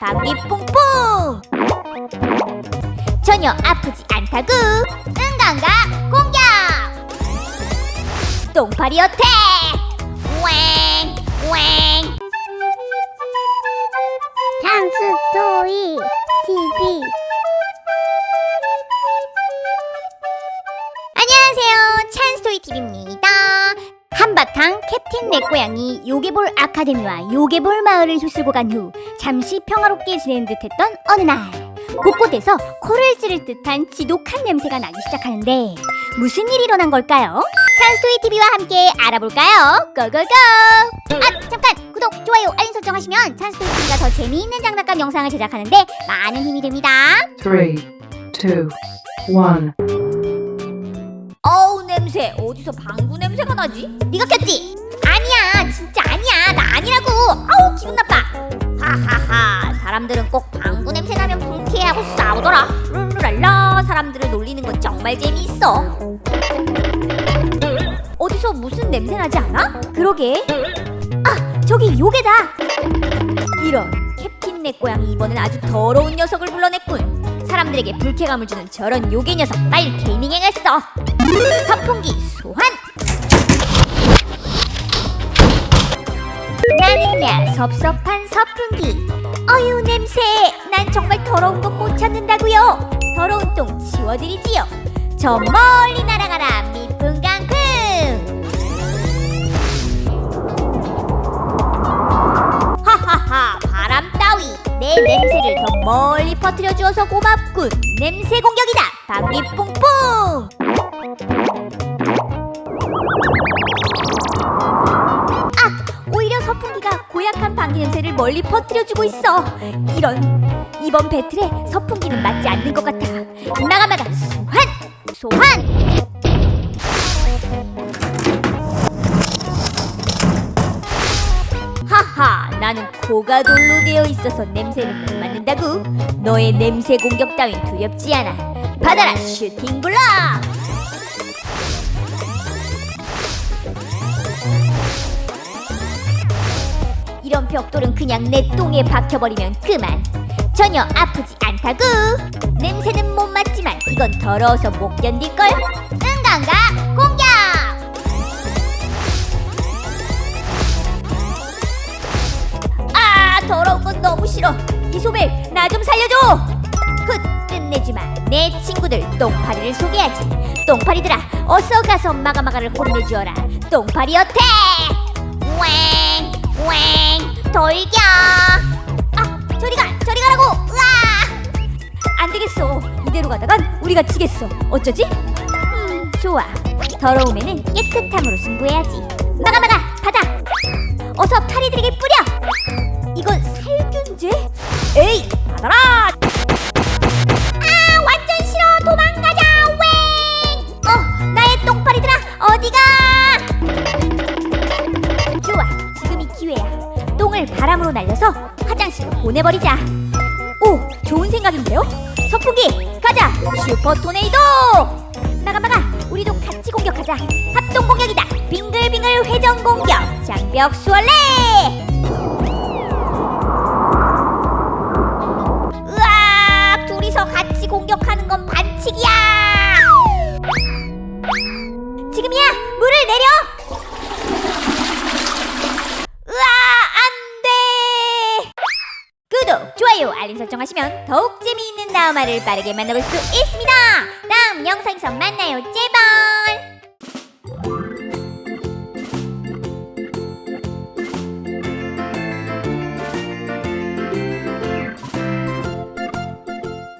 방귀 뿡뿡! 전혀 아프지 않다구! 응강가 공격! 똥파리 어택 웽웽! 찬스토이 TV 안녕하세요. 찬스토이 TV입니다. 한바탕 캡틴 맥고양이 요괴볼 아카데미와 요괴볼 마을을 휩쓸고 간 후 잠시 평화롭게 지낸 듯했던 어느 날 곳곳에서 코를 찌를 듯한 지독한 냄새가 나기 시작하는데 무슨 일이 일어난 걸까요? 찬스토이 TV와 함께 알아볼까요? 고고고! 아 잠깐 구독, 좋아요, 알림 설정하시면 찬스토이 TV가 더 재미있는 장난감 영상을 제작하는데 많은 힘이 됩니다. 3, 2, 1 어디서 방구 냄새가 나지? 네가 켰지? 아니야 진짜 아니야. 나 아니라고. 아우 기분 나빠. 하하하 사람들은 꼭 방구 냄새 나면 불쾌하고 싸우더라. 룰루랄라 사람들을 놀리는 건 정말 재미있어. 어디서 무슨 냄새 나지 않아? 그러게. 아 저기 요게다. 이런 캡틴 내 고양이 이번엔 아주 더러운 녀석을 불러냈군. 사람들에게 불쾌감을 주는 저런 요괴 녀석 빨리 케이밍해야겠어. 선풍기 소환. 나는야 섭섭한 선풍기. 어휴 냄새. 난 정말 더러운 건 못 찾는다고요. 더러운 똥 치워드리지요. 저 멀리 날아가라 미풍강풍. 하하하 바람 따위. 내 냄새를 더 멀리 퍼뜨려 주어서 고맙군 냄새 공격이다 방귀 뿡뿡 오히려 선풍기가 고약한 방귀 냄새를 멀리 퍼뜨려 주고 있어. 이런 이번 배틀에 선풍기는 맞지 않는 것 같아. 나가마가 소환 소환. 나는 코가 돌로 되어 있어서 냄새를 못 맡는다고. 너의 냄새 공격 따윈 두렵지 않아. 받아라 슈팅 블럭. 이런 벽돌은 그냥 내 똥에 박혀버리면 그만 전혀 아프지 않다구 냄새는 못 맡지만 이건 더러워서 못 견딜걸 더러운 건 너무 싫어. 이소벨 나 좀 살려줘. 훗 끝내지 마 내 친구들 똥파리를 소개하지. 똥파리들아 어서 가서 마가마가를 혼내주어라. 똥파리 어택 웽웽 돌겨. 아 저리 가 저리 가라고. 으아. 안 되겠어. 이대로 가다간 우리가 지겠어. 어쩌지? 음 좋아. 더러움에는 깨끗함으로 승부해야지. 나가 받아 어서 파리들에게 뿌려 바람으로 날려서 화장실로 보내버리자. 오, 좋은 생각인데요? 선풍기, 가자! 슈퍼 토네이도! 나가 나가, 우리도 같이 공격하자. 합동 공격이다. 빙글빙글 회전 공격. 장벽 수월래! 알림 설정하시면 더욱 재미있는 다음화를 빠르게 만나볼 수 있습니다. 다음 영상에서 만나요. 제발